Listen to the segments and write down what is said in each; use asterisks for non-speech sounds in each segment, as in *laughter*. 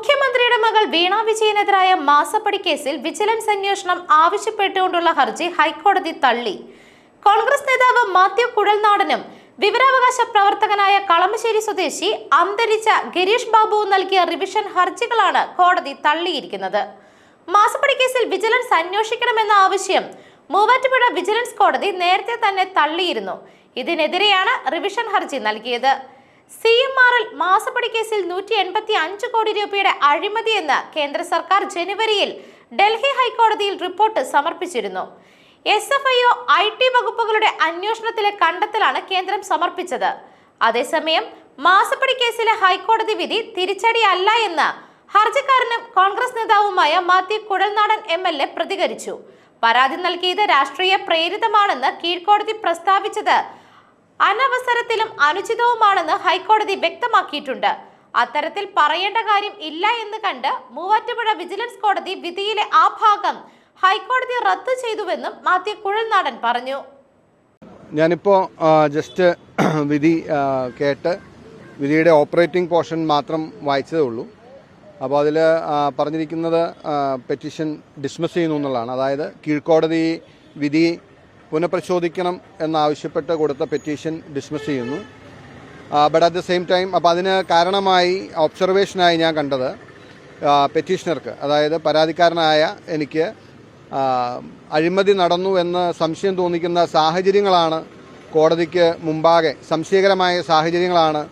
മുഖ്യമന്ത്രിയുടെ മകൾ വീണ വിജയനെതിരായ മാസപ്പടി കേസിൽ വിജിലൻസ് അന്വേഷണം ആവശ്യപ്പെട്ടുകൊണ്ടുള്ള ഹർജി ഹൈക്കോടതി തള്ളി. കോൺഗ്രസ് നേതാവ് മാത്യു കുഴൽനാടനും വിവരാവകാശ പ്രവർത്തകനായ കളമശ്ശേരി സ്വദേശി അന്തരിച്ച ഗിരീഷ് ബാബുവും നൽകിയ റിവിഷൻ ഹർജികളാണ് കോടതി തള്ളിയിരിക്കുന്നത്. മാസപ്പടി കേസിൽ വിജിലൻസ് അന്വേഷിക്കണമെന്ന ആവശ്യം മൂവാറ്റുപുഴ വിജിലൻസ് കോടതി നേരത്തെ തന്നെ തള്ളിയിരുന്നു. ഇതിനെതിരെയാണ് റിവിഷൻ ഹർജി നൽകിയത്. സി എം ആർ എൽ മാസപ്പടി കേസിൽ നൂറ്റി എൺപത്തി അഞ്ച് കോടി രൂപയുടെ അഴിമതിയെന്ന് കേന്ദ്ര സർക്കാർ ജനുവരിയിൽ ഡൽഹി ഹൈക്കോടതിയിൽ റിപ്പോർട്ട് സമർപ്പിച്ചിരുന്നു. S F I O I T വകുപ്പുകളുടെ അന്വേഷണത്തിലെ കണ്ടെത്തലാണ് കേന്ദ്രം സമർപ്പിച്ചത്. അതേസമയം മാസപ്പടി കേസിലെ ഹൈക്കോടതി വിധി തിരിച്ചടിയല്ല എന്ന് ഹർജിക്കാരനും കോൺഗ്രസ് നേതാവുമായ Mathew Kuzhalnadan M L A പ്രതികരിച്ചു. പരാതി നൽകിയത് രാഷ്ട്രീയ പ്രേരിതമാണെന്ന് കീഴ്ക്കോടതി പ്രസ്താവിച്ചത് അനവസരത്തിലും അനുചിതവുമാണെന്ന് ഹൈക്കോടതി വ്യക്തമാക്കിയിട്ടുണ്ട്. അത്തരത്തിൽ പറയേണ്ട കാര്യം ഇല്ല എന്ന് കണ്ട് മൂവാറ്റുപുഴ വിജിലൻസ് കോടതി വിധിയിലെ ആ ഭാഗം ഹൈക്കോടതി റദ്ദു ചെയ്തുവെന്നും മാത്യു കുഴൽനാടൻ പറഞ്ഞു. ഞാനിപ്പോൾ ജസ്റ്റ് *clears throat* വിധി കേട്ട് വിധിയുടെ ഓപ്പറേറ്റിംഗ് പോർഷൻ മാത്രം വായിച്ചതേ ഉള്ളൂ. അപ്പോൾ അതിൽ പറഞ്ഞിരിക്കുന്നത് പെറ്റീഷൻ ഡിസ്മിസ് ചെയ്യുന്നു എന്നുള്ളതാണ്. അതായത് കീഴ്ക്കോടതി വിധി പുനഃപരിശോധിക്കണം എന്നാവശ്യപ്പെട്ട് കൊടുത്ത പെറ്റീഷൻ ഡിസ്മിസ് ചെയ്യുന്നു. But at the same time അപ്പോൾ അതിന് കാരണമായി ഒബ്സർവേഷനായി ഞാൻ കണ്ടത് പെറ്റീഷണർക്ക് അതായത് പരാതിക്കാരനായ എനിക്ക് അഴിമതി നടന്നു എന്ന് സംശയം തോന്നിക്കുന്ന സാഹചര്യങ്ങളാണ് കോടതിക്ക് മുമ്പാകെ സംശയകരമായ സാഹചര്യങ്ങളാണ്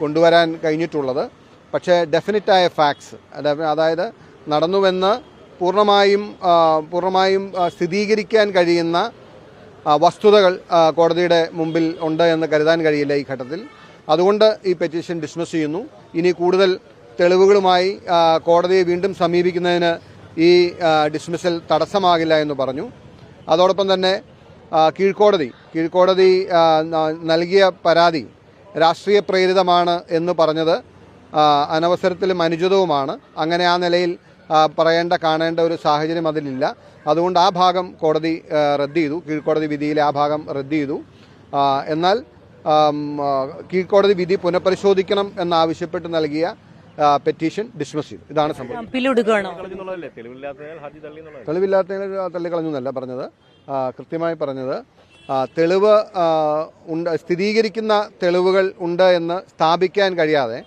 കൊണ്ടുവരാൻ കഴിഞ്ഞിട്ടുള്ളത്. പക്ഷേ ഡെഫിനറ്റായ ഫാക്ട്സ് അതായത് നടന്നുവെന്ന് പൂർണമായും പൂർണമായും സ്ഥിരീകരിക്കാൻ കഴിയുന്ന വസ്തുതകൾ കോടതിയുടെ മുമ്പിൽ ഉണ്ട് എന്ന് കരുതാൻ കഴിയില്ല ഈ ഘട്ടത്തിൽ. അതുകൊണ്ട് ഈ പെറ്റീഷൻ ഡിസ്മിസ് ചെയ്യുന്നു. ഇനി കൂടുതൽ തെളിവുകളുമായി കോടതിയെ വീണ്ടും സമീപിക്കുന്നതിന് ഈ ഡിസ്മിസൽ തടസ്സമാകില്ല എന്ന് പറഞ്ഞു. അതോടൊപ്പം തന്നെ കീഴ്ക്കോടതി കീഴ്ക്കോടതി നൽകിയ പരാതി രാഷ്ട്രീയ പ്രേരിതമാണ് എന്ന് പറഞ്ഞത്. അനവസരത്തിലും അനുചിതവുമാണ്. അങ്ങനെ ആ നിലയിൽ പറയേണ്ട കാണേണ്ട ഒരു സാഹചര്യം അതിലില്ല. അതുകൊണ്ട് ആ ഭാഗം കോടതി റദ്ദ് ചെയ്തു കീഴ്ക്കോടതി വിധിയിലെ ആ ഭാഗം റദ്ദ് ചെയ്തു എന്നാൽ കീഴ്ക്കോടതി വിധി പുനഃപരിശോധിക്കണം എന്നാവശ്യപ്പെട്ട് നൽകിയ പെറ്റീഷൻ ഡിസ്മിസ് ചെയ്തു. ഇതാണ് സംഭവം. തെളിവില്ലാത്ത തള്ളിക്കളഞ്ഞു എന്നല്ല പറഞ്ഞത്. കൃത്യമായി പറഞ്ഞത് തെളിവ് ഉണ്ട് സ്ഥിരീകരിക്കുന്ന തെളിവുകൾ ഉണ്ട് എന്ന് സ്ഥാപിക്കാൻ കഴിയാതെ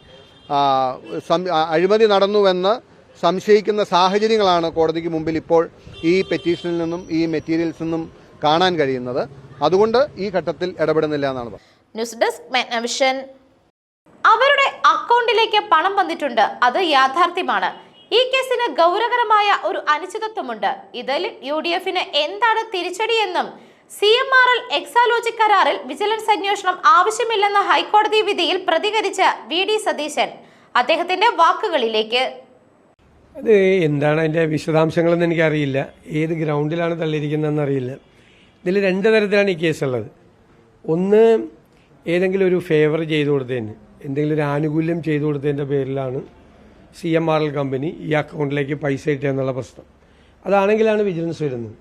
അഴിമതി നടന്നുവെന്ന് സംശയിക്കുന്ന സാഹചര്യങ്ങളാണ് കോടതിക്ക് മുമ്പിൽ ഇപ്പോൾ ഈ പെറ്റീഷനിൽ നിന്നും ഈ മെറ്റീരിയൽസിൽ നിന്നും കാണാൻ കഴിയുന്നത്. അതുകൊണ്ട് ഈ ഘട്ടത്തിൽ ഇടപെടുന്നില്ല എന്നാണ് ന്യൂസ് ഡെസ്ക് അവരുടെ അക്കൗണ്ടിലേക്ക് പണം വന്നിട്ടുണ്ട്. അത് യാഥാർത്ഥ്യമാണ്. ഈ കേസിന് ഗൗരവകരമായ ഒരു അനിശ്ചിതത്വമുണ്ട്. ഇതിൽ യു ഡി എഫിന് എന്താണ് തിരിച്ചടിയെന്നും C M R L Exalogic കരാറിൽ വിജിലൻസ് അന്വേഷണം ആവശ്യമില്ലെന്ന ഹൈക്കോടതി വിധിയിൽ പ്രതികരിച്ച വി ഡി സതീശൻ അദ്ദേഹത്തിന്റെ വാക്കുകളിലേക്ക്. അത് എന്താണ് അതിന്റെ വിശദാംശങ്ങളെന്ന് എനിക്കറിയില്ല. ഏത് ഗ്രൗണ്ടിലാണ് തള്ളിയിരിക്കുന്നതെന്ന് അറിയില്ല. ഇതിൽ രണ്ട് തരത്തിലാണ് ഈ കേസുള്ളത് ഒന്ന് ഏതെങ്കിലും ഒരു ഫേവർ ചെയ്തു കൊടുത്തതിന് എന്തെങ്കിലും ഒരു ആനുകൂല്യം ചെയ്തു കൊടുത്തതിന്റെ പേരിലാണ് C M R L company ഈ അക്കൗണ്ടിലേക്ക് പൈസ ഇട്ടുക എന്നുള്ള പ്രശ്നം. അതാണെങ്കിലാണ് വിജിലൻസ് വരുന്നത്.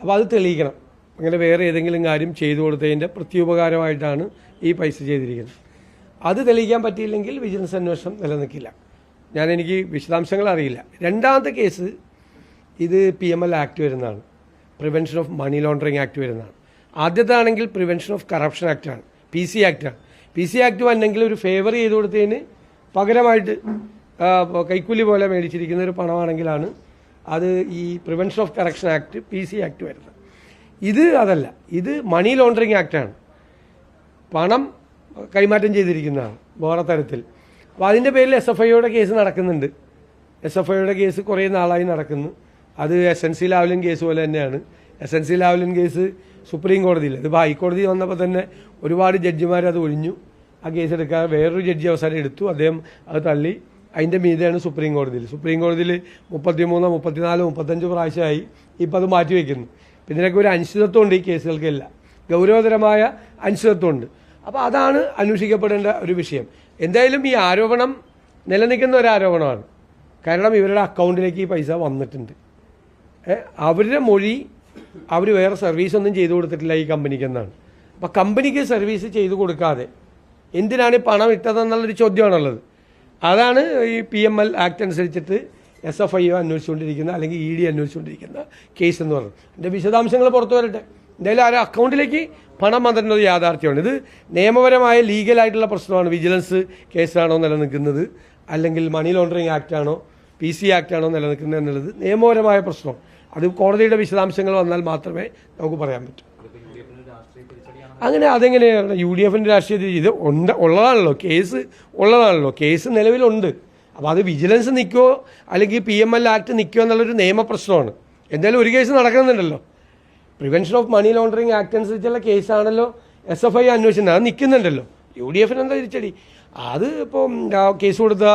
അപ്പോൾ അത് തെളിയിക്കണം. അങ്ങനെ വേറെ ഏതെങ്കിലും കാര്യം ചെയ്തു കൊടുത്തതിന്റെ പ്രത്യുപകാരമായിട്ടാണ് ഈ പൈസ ചെയ്തിരിക്കുന്നത്. അത് തെളിയിക്കാൻ പറ്റിയില്ലെങ്കിൽ വിജിലൻസ് അന്വേഷണം നിലനിൽക്കില്ല. ഞാൻ എനിക്ക് വിശദാംശങ്ങൾ അറിയില്ല രണ്ടാമത്തെ കേസ് ഇത് പി എം എൽ ആക്ട് വരുന്നതാണ്. Prevention of money laundering act വരുന്നതാണ്. ആദ്യത്താണെങ്കിൽ പ്രിവെൻഷൻ ഓഫ് കറപ്ഷൻ ആക്റ്റാണ് പി സി ആക്റ്റാണ് പി സി ആക്ട് വന്നെങ്കിൽ ഒരു ഫേവർ ചെയ്ത് കൊടുത്തതിന് പകരമായിട്ട് കൈക്കൂലി പോലെ മേടിച്ചിരിക്കുന്ന ഒരു പണമാണെങ്കിലാണ് അത് ഈ prevention of corruption act P C act വരുന്നത്. ഇത് അതല്ല. ഇത് മണി ലോണ്ടറിങ് ആക്റ്റാണ് പണം കൈമാറ്റം ചെയ്തിരിക്കുന്നതാണ്. വേറെ തരത്തിൽ. അപ്പോൾ അതിന്റെ പേരിൽ എസ് എഫ് ഐയുടെ കേസ് നടക്കുന്നുണ്ട്. എസ് എഫ് ഐയുടെ കേസ് കുറേ നാളായി നടക്കുന്നു. അത് S N C Lavalin case പോലെ തന്നെയാണ്. S N C Lavalin case supreme കോടതിയിൽ ഇതിപ്പോൾ ഹൈക്കോടതി വന്നപ്പോൾ തന്നെ ഒരുപാട് ജഡ്ജിമാർ അത് ഒഴിഞ്ഞു. ആ കേസ് എടുക്കാൻ വേറൊരു ജഡ്ജി അവസാനം എടുത്തു. അദ്ദേഹം അത് തള്ളി. അതിന്റെ മീതെയാണ് സുപ്രീം കോടതിയിൽ സുപ്രീം കോടതിയിൽ മുപ്പത്തിമൂന്ന് മുപ്പത്തിനാല് മുപ്പത്തഞ്ച് പ്രാവശ്യമായി ഇപ്പം അത് മാറ്റിവെക്കുന്നു ഇതിനൊക്കെ ഒരു അനിശ്ചിതത്വമുണ്ട് ഈ കേസുകൾക്കെല്ലാം. ഗൗരവതരമായ അനിശ്ചിതത്വമുണ്ട്. അപ്പോൾ അതാണ് അന്വേഷിക്കപ്പെടേണ്ട ഒരു വിഷയം. എന്തായാലും ഈ ആരോപണം നിലനിൽക്കുന്ന ഒരു ആരോപണമാണ്. കാരണം ഇവരുടെ അക്കൗണ്ടിലേക്ക് ഈ പൈസ വന്നിട്ടുണ്ട്. അവരുടെ മൊഴി അവർ വേറെ സർവീസ് ഒന്നും ചെയ്തു കൊടുത്തിട്ടില്ല ഈ കമ്പനിക്ക് എന്നാണ് അപ്പം കമ്പനിക്ക് സർവീസ് ചെയ്തു കൊടുക്കാതെ എന്തിനാണ് ഈ പണം ഇട്ടതെന്നുള്ളൊരു ചോദ്യമാണുള്ളത്. അതാണ് ഈ പി എം എൽ ആക്ട് അനുസരിച്ചിട്ട് എസ് എഫ് ഐ ഒ അന്വേഷിച്ചുകൊണ്ടിരിക്കുന്ന അല്ലെങ്കിൽ ഇ ഡി അന്വേഷിച്ചുകൊണ്ടിരിക്കുന്ന കേസ് എന്ന് പറയുന്നത്. എന്റെ വിശദാംശങ്ങൾ പുറത്തു വരട്ടെ. എന്തായാലും ആ അക്കൗണ്ടിലേക്ക് പണം വന്നിട്ടുള്ളത് യാഥാർത്ഥ്യമാണ്. ഇത് നിയമപരമായ ലീഗലായിട്ടുള്ള പ്രശ്നമാണ്. വിജിലൻസ് കേസാണോ നിലനിൽക്കുന്നത്? അല്ലെങ്കിൽ മണി ലോണ്ടറിങ് ആക്റ്റാണോ പി സി ആക്ട് ആണോ നിലനിൽക്കുന്നത് എന്നുള്ളത് നിയമപരമായ പ്രശ്നം അത് കോടതിയുടെ വിശദാംശങ്ങൾ വന്നാൽ മാത്രമേ നമുക്ക് പറയാൻ പറ്റൂ. അങ്ങനെ അതെങ്ങനെയാണ്? യു ഡി എഫിന്റെ രാഷ്ട്രീയത്തിൽ ഇത് ഉണ്ട് ഉള്ളതാണല്ലോ. കേസ് ഉള്ളതാണല്ലോ. കേസ് നിലവിലുണ്ട്. അപ്പോൾ അത് വിജിലൻസ് നിൽക്കുമോ അല്ലെങ്കിൽ പി എം എൽ ആക്ട് നിൽക്കുമോ എന്നുള്ളൊരു നിയമപ്രശ്നമാണ്. എന്തായാലും ഒരു case നടക്കുന്നുണ്ടല്ലോ prevention of money laundering act അനുസരിച്ചുള്ള കേസാണല്ലോ എസ് എഫ് ഐ അന്വേഷിക്കുന്നത്. അത് നിൽക്കുന്നുണ്ടല്ലോ. യു ഡി എഫിന് എന്താ തിരിച്ചടി? അത് ഇപ്പം കേസ് കൊടുത്ത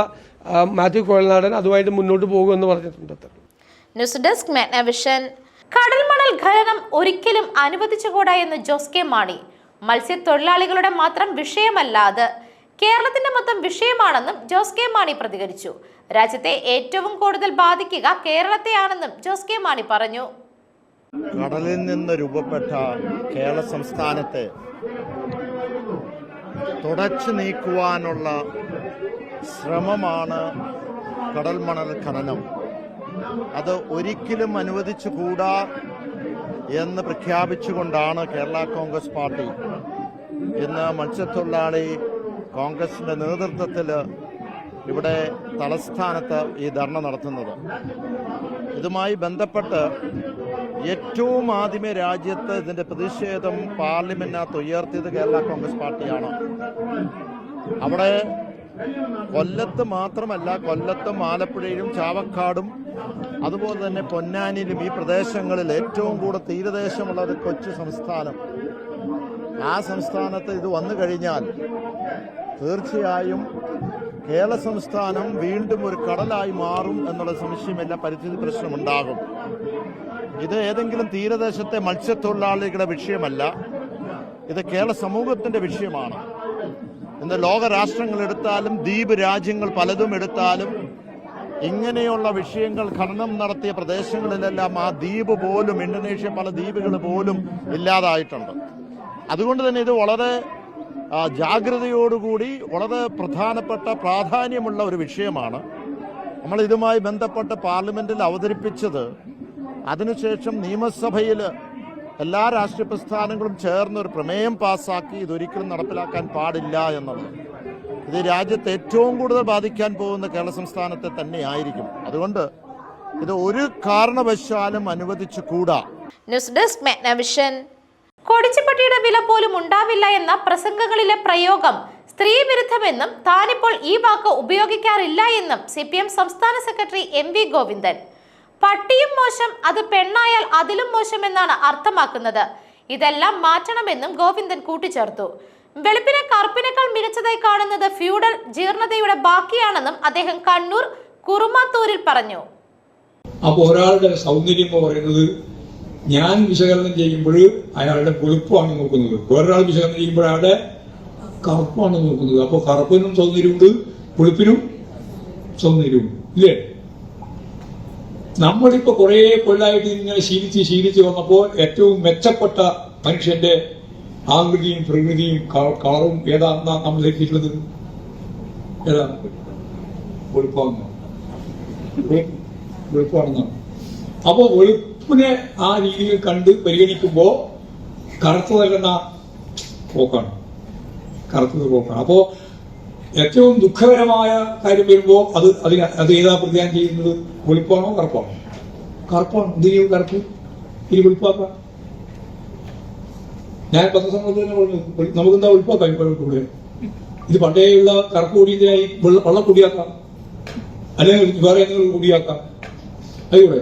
മാത്യു കോഴൽനാടൻ അതുമായിട്ട് മുന്നോട്ട് പോകുമെന്ന് പറഞ്ഞിട്ടുണ്ട് ന്യൂസ് ഡെസ്ക് മെഗ്നവിഷൻ കടൽമണൽ ഖനനം ഒരിക്കലും അനുവദിച്ചുകൂടാ എന്ന് ജോസ് കെ മാണി. മത്സ്യത്തൊഴിലാളികളുടെ മാത്രം വിഷയമല്ല അത് കേരളത്തിന്റെ മൊത്തം വിഷയമാണെന്നും ജോസ് കെ മാണി പ്രതികരിച്ചു. രാജ്യത്തെ ഏറ്റവും കൂടുതൽ ബാധിക്കുക കേരളത്തെയാണെന്നും ജോസ് കെ മാണി പറഞ്ഞു. കടലിൽ നിന്ന് രൂപപ്പെട്ട കേരള സംസ്ഥാനത്തെ തുടച്ചു നീക്കുവാനുള്ള ശ്രമമാണ് കടൽ മണൽ ഖനനം. അത് ഒരിക്കലും അനുവദിച്ചുകൂടാ എന്ന് പ്രഖ്യാപിച്ചുകൊണ്ടാണ് കേരള കോൺഗ്രസ് പാർട്ടി ഇന്ന് മത്സ്യത്തൊഴിലാളി കോൺഗ്രസിന്റെ നേതൃത്വത്തിൽ ഇവിടെ തലസ്ഥാനത്ത് ഈ ധർണ നടത്തുന്നത്. ഇതുമായി ബന്ധപ്പെട്ട് ഏറ്റവും ആദ്യമേ രാജ്യത്ത് ഇതിന്റെ പ്രതിഷേധം പാർലമെന്റിനകത്ത് ഉയർത്തിയത് കേരള കോൺഗ്രസ് പാർട്ടിയാണ്. അവിടെ കൊല്ലത്ത് മാത്രമല്ല കൊല്ലത്തും ആലപ്പുഴയിലും ചാവക്കാടും അതുപോലെ തന്നെ പൊന്നാനിയിലും ഈ പ്രദേശങ്ങളിൽ ഏറ്റവും കൂടുതൽ തീരദേശമുള്ള ഒരു കൊച്ചു സംസ്ഥാനം. ആ സംസ്ഥാനത്ത് ഇത് വന്നു കഴിഞ്ഞാൽ തീർച്ചയായും കേരള സംസ്ഥാനം വീണ്ടും ഒരു കടലായി മാറും എന്നുള്ള സംശയമില്ല പരിസ്ഥിതി പ്രശ്നമുണ്ടാകും. ഇത് ഏതെങ്കിലും തീരദേശത്തെ മത്സ്യത്തൊഴിലാളികളുടെ വിഷയമല്ല. ഇത് കേരള സമൂഹത്തിന്റെ വിഷയമാണ്. ഇന്ന് ലോകരാഷ്ട്രങ്ങൾ എടുത്താലും ദ്വീപ് രാജ്യങ്ങൾ പലതും എടുത്താലും ഇങ്ങനെയുള്ള വിഷയങ്ങൾ ഖനനം നടത്തിയ പ്രദേശങ്ങളിലെല്ലാം ആ ദ്വീപ് പോലും ഇന്തോനേഷ്യ പല ദ്വീപുകൾ പോലും ഇല്ലാതായിട്ടുണ്ട്. അതുകൊണ്ട് തന്നെ ഇത് വളരെ ജാഗ്രതയോടുകൂടി വളരെ പ്രധാനപ്പെട്ട പ്രാധാന്യമുള്ള ഒരു വിഷയമാണ്. നമ്മൾ ഇതുമായി ബന്ധപ്പെട്ട് പാർലമെന്റിൽ അവതരിപ്പിച്ചത് അതിനുശേഷം നിയമസഭയിൽ എല്ലാ രാഷ്ട്രീയ പ്രസ്ഥാനങ്ങളും ചേർന്ന് ഒരു പ്രമേയം പാസ്സാക്കി ഇതൊരിക്കലും നടപ്പിലാക്കാൻ പാടില്ല എന്നുള്ളത്. ഇത് രാജ്യത്തെ ഏറ്റവും കൂടുതൽ ബാധിക്കാൻ പോകുന്ന കേരള സംസ്ഥാനത്തെ തന്നെയായിരിക്കും. അതുകൊണ്ട് ഇത് ഒരു കാരണവശാലും അനുവദിച്ചു കൂടാ. ന്യൂസ് ഡെസ്ക് മെഗ്നവിഷൻ കൊടിച്ചിപ്പട്ടിയുടെ വില പോലും ഉണ്ടാവില്ല എന്ന പ്രസംഗങ്ങളിലെ പ്രയോഗം സ്ത്രീ വിരുദ്ധമെന്നും താനിപ്പോൾ ഈ വാക്ക് ഉപയോഗിക്കാറില്ല എന്നും സി സംസ്ഥാന സെക്രട്ടറി എം വി ഗോവിന്ദൻ. പട്ടിയും മോശം അത് പെണ്ണായാൽ അതിലും മോശം എന്നാണ് അർത്ഥമാക്കുന്നത്. ഇതെല്ലാം മാറ്റണമെന്നും ഗോവിന്ദൻ കൂട്ടിച്ചേർത്തു. വെളുപ്പിനെ കറുപ്പിനേക്കാൾ മികച്ചതായി കാണുന്നത് ഫ്യൂഡൽ ജീർണതയുടെ ബാക്കിയാണെന്നും അദ്ദേഹം കണ്ണൂർ കുറുമാത്തൂരിൽ പറഞ്ഞു. അപ്പോൾ ഒരാളുടെ സൗന്ദര്യം എന്ന് പറയുന്നത് ഞാൻ വിശകലനം ചെയ്യുമ്പോൾ അയാളുടെ വെളുപ്പാണ് നോക്കുന്നത്. വേറൊരാൾ വിശകലനം ചെയ്യുമ്പോൾ അയാളുടെ കറുപ്പാണ് നോക്കുന്നത്. അപ്പോൾ കറുപ്പിനും സൗന്ദര്യമുണ്ട് വെളുപ്പിനും സൗന്ദര്യമുണ്ട്. ഇല്ലേ? നമ്മളിപ്പോ കുറെ കൊല്ലായിട്ട് ഇങ്ങനെ ശീലിച്ച് ശീലിച്ച് വന്നപ്പോൾ ഏറ്റവും മെച്ചപ്പെട്ട മനുഷ്യന്റെ ആകൃതിയും പ്രകൃതിയും കളറും ഏതാണെന്നാ നമ്മൾ എത്തിയിട്ടുള്ളത് ഏതാണ്? വെളുപ്പാണെന്നോ? വെളുപ്പാണെന്നാണ് അപ്പോൾ വെളുപ്പിനെ ആ രീതിയിൽ കണ്ട് പരിഗണിക്കുമ്പോൾ കറുത്തതല്ലെന്ന പോക്കാണ്. കറുത്തത് പോക്കാണ്. അപ്പോൾ ഏറ്റവും ദുഃഖകരമായ കാര്യം വരുമ്പോൾ അത് അതിന് അത് ഏതാ പ്രതിദാനം ചെയ്യുന്നത്? വെളുപ്പാണോ കറുപ്പാണോ? കറുപ്പാണ്. ചെയ്യും കറുപ്പ്? ഇനി വെളുപ്പാക്കാം. ഞാൻ പത്രസമ്മേളനത്തിൽ തന്നെ പറഞ്ഞു നമുക്കെന്താ വെളുപ്പാക്കാം ഇവിടെ ഇത് പണ്ടേയുള്ള കറുപ്പ് കൂടിയതിനായി വെള്ള വെള്ളം കൂടിയാക്കാം അല്ലെങ്കിൽ വേറെ എന്തെങ്കിലും കൂടിയാക്കാം അതിലൂടെ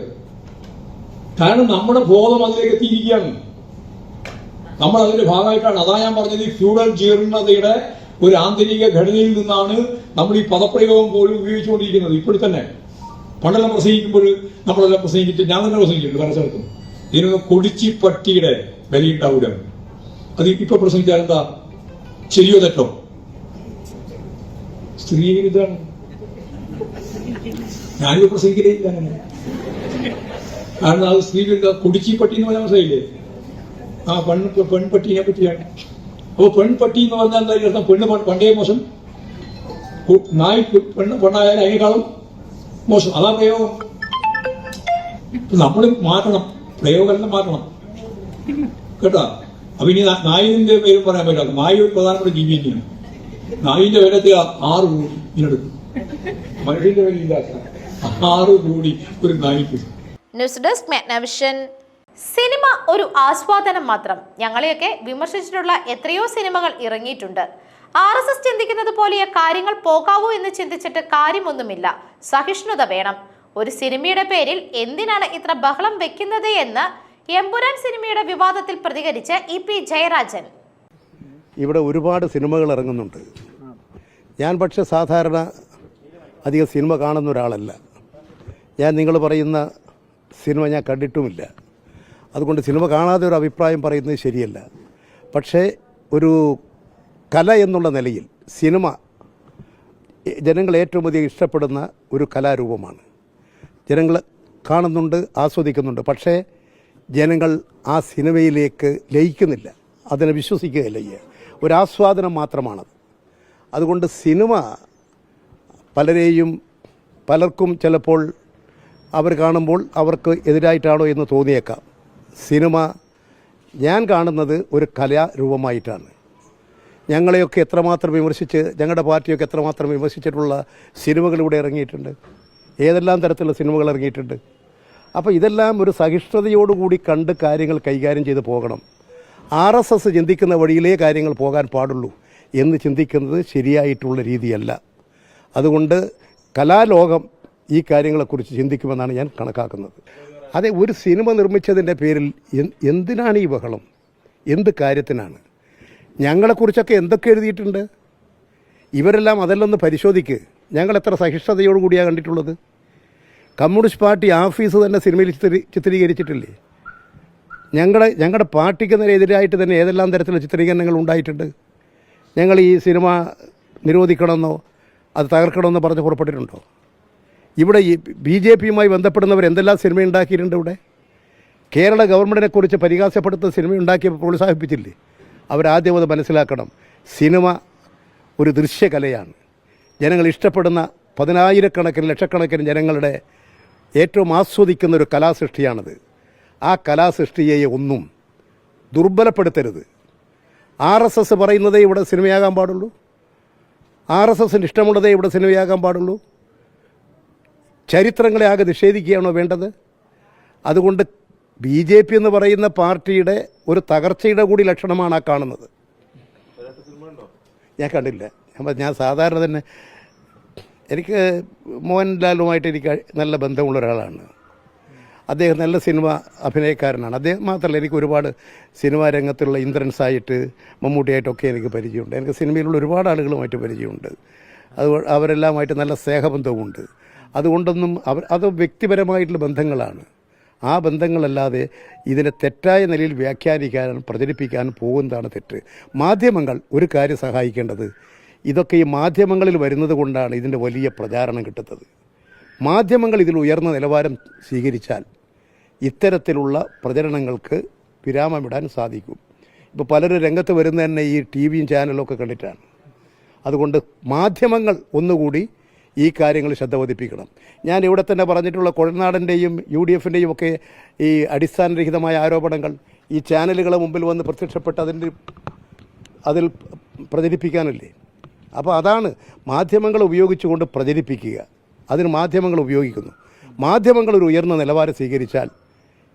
കാരണം നമ്മുടെ ബോധം അതിലേക്ക് എത്തിയിരിക്കുകയാണ്. നമ്മൾ അതിന്റെ ഭാഗമായിട്ടാണ്. അതാ ഞാൻ പറഞ്ഞത് ഈ ഫ്യൂഡൽ ജീർണതയുടെ ഒരു ആന്തരിക ഘടനയിൽ നിന്നാണ് നമ്മൾ ഈ പദപ്രയോഗം പോലും ഉപയോഗിച്ചുകൊണ്ടിരിക്കുന്നത്. ഇപ്പോഴും തന്നെ. പണ്ടെല്ലാം പ്രസംഗിക്കുമ്പോൾ നമ്മളെല്ലാം പ്രസംഗിച്ചിട്ട് ഞാൻ തന്നെ പ്രസംഗിച്ചിട്ടുണ്ട് പല സ്ഥലത്തും ഇതിനൊന്ന് കൊടിച്ചി പട്ടിയുടെ വിലയുണ്ടാവില്ല അത് ഇപ്പൊ പ്രസംഗിച്ചാൽ എന്താ? ശരിയോ തെറ്റോ? സ്ത്രീ വിരുദ്ധമാണ് ഞാനിത് പ്രസംഗിക്കലേ ഇല്ല അങ്ങനെ. കാരണം അത് സ്ത്രീ സ്ത്രീകളുടെ കുടിച്ചിപ്പട്ടി എന്ന് പറയാൻ മനസ്സിലായില്ലേ? ആ പെൺ പെൺപട്ടിനെ പറ്റിയാണ്. അപ്പൊ പെൺപട്ടി എന്ന് പറഞ്ഞാൽ എന്താ അർത്ഥം? പെണ്ണ് പണ്ടേ മോശം. നായി പെണ്ണ് പെണ്ണായാൽ അതിനേക്കാളും മോശം. അതാ പ്രയോഗം. നമ്മൾ മാറ്റണം. പ്രയോഗമെല്ലാം മാറ്റണം. കേട്ടോ? അപ്പൊ ഇനി നായിന്റെ പേരും പറയാൻ പറ്റില്ല. നായി ഒരു പ്രധാനപ്പെട്ട ജീവി തന്നെയാണ്. നായിന്റെ വിലത്തിൽ ആറ് കോടി ഇതിനെടുക്കും മനുഷ്യന്റെ വിലയില്ലാത്ത ആറ് കോടി ഒരു നായിക്ക്. ന്യൂസ് ഡെസ്ക് മെഗ്നവിഷൻ. സിനിമ ഒരു ആസ്വാദനം മാത്രം. ഞങ്ങളെയൊക്കെ വിമർശിച്ചിട്ടുള്ള എത്രയോ സിനിമകൾ ഇറങ്ങിയിട്ടുണ്ട്. ആർ എസ് എസ് ചിന്തിക്കുന്നത് പോലെ കാര്യങ്ങൾ പോകാവൂ എന്ന് ചിന്തിച്ചിട്ട് കാര്യമൊന്നുമില്ല. സഹിഷ്ണുത വേണം. ഒരു സിനിമയുടെ പേരിൽ എന്തിനാണ് ഇത്ര ബഹളം വെക്കുന്നത് എന്ന് എമ്പുരാൻ സിനിമയുടെ വിവാദത്തിൽ പ്രതികരിച്ച് ഇ പി ജയരാജൻ. ഇവിടെ ഒരുപാട് സിനിമകൾ ഇറങ്ങുന്നുണ്ട്. ഞാൻ പക്ഷെ സാധാരണ അധികം സിനിമ കാണുന്ന ഒരാളല്ല. ഞാൻ നിങ്ങൾ പറയുന്ന സിനിമ ഞാൻ കണ്ടിട്ടുമില്ല. അതുകൊണ്ട് സിനിമ കാണാതെ ഒരു അഭിപ്രായം പറയുന്നത് ശരിയല്ല. പക്ഷേ ഒരു കല എന്നുള്ള നിലയിൽ സിനിമ ജനങ്ങൾ ഏറ്റവും അധികം ഇഷ്ടപ്പെടുന്ന ഒരു കലാരൂപമാണ്. ജനങ്ങൾ കാണുന്നുണ്ട് ആസ്വദിക്കുന്നുണ്ട്. പക്ഷേ ജനങ്ങൾ ആ സിനിമയിലേക്ക് ലയിക്കുന്നില്ല. അതിനെ വിശ്വസിക്കുകയില്ല ഒരു ആസ്വാദനം മാത്രമാണത്. അതുകൊണ്ട് സിനിമ പലരെയും പലർക്കും ചിലപ്പോൾ അവർ കാണുമ്പോൾ അവർക്ക് എതിരായിട്ടാണോ എന്ന് തോന്നിയേക്കാം. സിനിമ ഞാൻ കാണുന്നത് ഒരു കലാരൂപമായിട്ടാണ്. ഞങ്ങളെയൊക്കെ എത്രമാത്രം വിമർശിച്ച് ഞങ്ങളുടെ പാർട്ടിയൊക്കെ എത്രമാത്രം വിമർശിച്ചിട്ടുള്ള സിനിമകൾ ഇവിടെ ഇറങ്ങിയിട്ടുണ്ട്. ഏതെല്ലാം തരത്തിലുള്ള സിനിമകൾ ഇറങ്ങിയിട്ടുണ്ട്. അപ്പോൾ ഇതെല്ലാം ഒരു സഹിഷ്ണുതയോടുകൂടി കണ്ട് കാര്യങ്ങൾ കൈകാര്യം ചെയ്ത് പോകണം. ആർ എസ് എസ് ചിന്തിക്കുന്ന വഴിയിലേ കാര്യങ്ങൾ പോകാൻ പാടുള്ളൂ എന്ന് ചിന്തിക്കുന്നത് ശരിയായിട്ടുള്ള രീതിയല്ല. അതുകൊണ്ട് കലാലോകം ഈ കാര്യങ്ങളെക്കുറിച്ച് ചിന്തിക്കുമെന്നാണ് ഞാൻ കണക്കാക്കുന്നത്. അതെ ഒരു സിനിമ നിർമ്മിച്ചതിന്റെ പേരിൽ എന്തിനാണ് ഈ ബഹളം? എന്ത് കാര്യത്തിനാണ്? ഞങ്ങളെക്കുറിച്ചൊക്കെ എന്തൊക്കെ എഴുതിയിട്ടുണ്ട്? ഇവരെല്ലാം അതെല്ലാം ഒന്ന് പരിശോധിക്ക്. ഞങ്ങൾ എത്ര സഹിഷ്ണുതയോടുകൂടിയാണ് കണ്ടിട്ടുള്ളത്? കമ്മ്യൂണിസ്റ്റ് പാർട്ടി ഓഫീസ് തന്നെ സിനിമയിൽ ചിത്രീ ചിത്രീകരിച്ചിട്ടില്ലേ? ഞങ്ങളുടെ ഞങ്ങളുടെ പാർട്ടിക്ക് നേരെ എതിരായിട്ട് തന്നെ ഏതെല്ലാം തരത്തിലുള്ള ചിത്രീകരണങ്ങൾ ഉണ്ടായിട്ടുണ്ട്? ഞങ്ങൾ ഈ സിനിമ നിരോധിക്കണമെന്നോ അത് തകർക്കണമെന്നോ പറഞ്ഞ് പുറപ്പെട്ടിട്ടുണ്ടോ? ഇവിടെ ഈ ബി ജെ പിയുമായി ബന്ധപ്പെടുന്നവർ എന്തെല്ലാം സിനിമ ഉണ്ടാക്കിയിട്ടുണ്ട് ഇവിടെ? കേരള ഗവൺമെന്റിനെ കുറിച്ച് പരിഹാസപ്പെടുത്തുന്ന സിനിമ ഉണ്ടാക്കി പ്രോത്സാഹിപ്പിച്ചില്ലേ? അവരാദ്യം അത് മനസ്സിലാക്കണം. സിനിമ ഒരു ദൃശ്യകലയാണ്. ജനങ്ങൾ ഇഷ്ടപ്പെടുന്ന പതിനായിരക്കണക്കിന് ലക്ഷക്കണക്കിന് ജനങ്ങളുടെ ഏറ്റവും ആസ്വദിക്കുന്ന ഒരു കലാസൃഷ്ടിയാണത്. ആ കലാസൃഷ്ടിയെ ഒന്നും ദുർബലപ്പെടുത്തരുത്. ആർ എസ് എസ് പറയുന്നതേ ഇവിടെ സിനിമയാകാൻ പാടുള്ളൂ. ആർ എസ് എസിന് ഇഷ്ടമുള്ളതേ ഇവിടെ സിനിമയാകാൻ പാടുള്ളൂ. ചരിത്രങ്ങളെ ആകെ നിഷേധിക്കുകയാണോ വേണ്ടത്? അതുകൊണ്ട് ബി ജെ പി എന്ന് പറയുന്ന പാർട്ടിയുടെ ഒരു തകർച്ചയുടെ കൂടി ലക്ഷണമാണ് ആ കാണുന്നത്. ഞാൻ കണ്ടില്ല. ഞാൻ സാധാരണ തന്നെ എനിക്ക് മോഹൻലാലുമായിട്ട് എനിക്ക് നല്ല ബന്ധമുള്ള ഒരാളാണ്. അദ്ദേഹം നല്ല സിനിമ അഭിനയക്കാരനാണ്. അദ്ദേഹം മാത്രമല്ല എനിക്ക് ഒരുപാട് സിനിമാ രംഗത്തുള്ള ഇന്ദ്രൻസായിട്ട് മമ്മൂട്ടിയായിട്ടൊക്കെ എനിക്ക് പരിചയമുണ്ട്. എനിക്ക് സിനിമയിലുള്ള ഒരുപാട് ആളുകളുമായിട്ട് പരിചയമുണ്ട്. അത് അവരെല്ലാമായിട്ട് നല്ല സ്നേഹബന്ധവുമുണ്ട്. അതുകൊണ്ടൊന്നും അവർ അത് വ്യക്തിപരമായിട്ടുള്ള ബന്ധങ്ങളാണ്. ആ ബന്ധങ്ങളല്ലാതെ ഇതിനെ തെറ്റായ നിലയിൽ വ്യാഖ്യാനിക്കാനും പ്രചരിപ്പിക്കാനും പോകുന്നതാണ് തെറ്റ്. മാധ്യമങ്ങൾ ഒരു കാര്യം സഹായിക്കേണ്ടത് ഇതൊക്കെ ഈ മാധ്യമങ്ങളിൽ വരുന്നത് കൊണ്ടാണ് ഇതിന്റെ വലിയ പ്രചാരണം കിട്ടുന്നത്. മാധ്യമങ്ങൾ ഇതിൽ ഉയർന്ന നിലവാരം സ്വീകരിച്ചാൽ ഇത്തരത്തിലുള്ള പ്രചരണങ്ങൾക്ക് വിരാമമിടാൻ സാധിക്കും. ഇപ്പോൾ പലരും രംഗത്ത് വരുന്ന തന്നെ ഈ ടി വിയും ചാനലും ഒക്കെ കണ്ടിട്ടാണ്. അതുകൊണ്ട് മാധ്യമങ്ങൾ ഒന്നുകൂടി ഈ കാര്യങ്ങൾ ശ്രദ്ധ പതിപ്പിക്കണം. ഞാൻ ഇവിടെ തന്നെ പറഞ്ഞിട്ടുള്ള കുഴനാടന്റെയും യു ഡി എഫിന്റെയും ഒക്കെ ഈ അടിസ്ഥാനരഹിതമായ ആരോപണങ്ങൾ ഈ ചാനലുകളെ മുമ്പിൽ വന്ന് പ്രത്യക്ഷപ്പെട്ട് അതിന്റെ അതിൽ പ്രചരിപ്പിക്കാനല്ലേ? അപ്പോൾ അതാണ് മാധ്യമങ്ങൾ ഉപയോഗിച്ചുകൊണ്ട് പ്രചരിപ്പിക്കുക. അതിന് മാധ്യമങ്ങൾ ഉപയോഗിക്കുന്നു. മാധ്യമങ്ങൾ ഒരു ഉയർന്ന നിലവാരം സ്വീകരിച്ചാൽ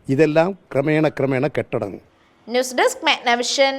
ഇതെല്ലാം ക്രമേണ ക്രമേണ കെട്ടടങ്ങും. News desk മെഗ്നവിഷൻ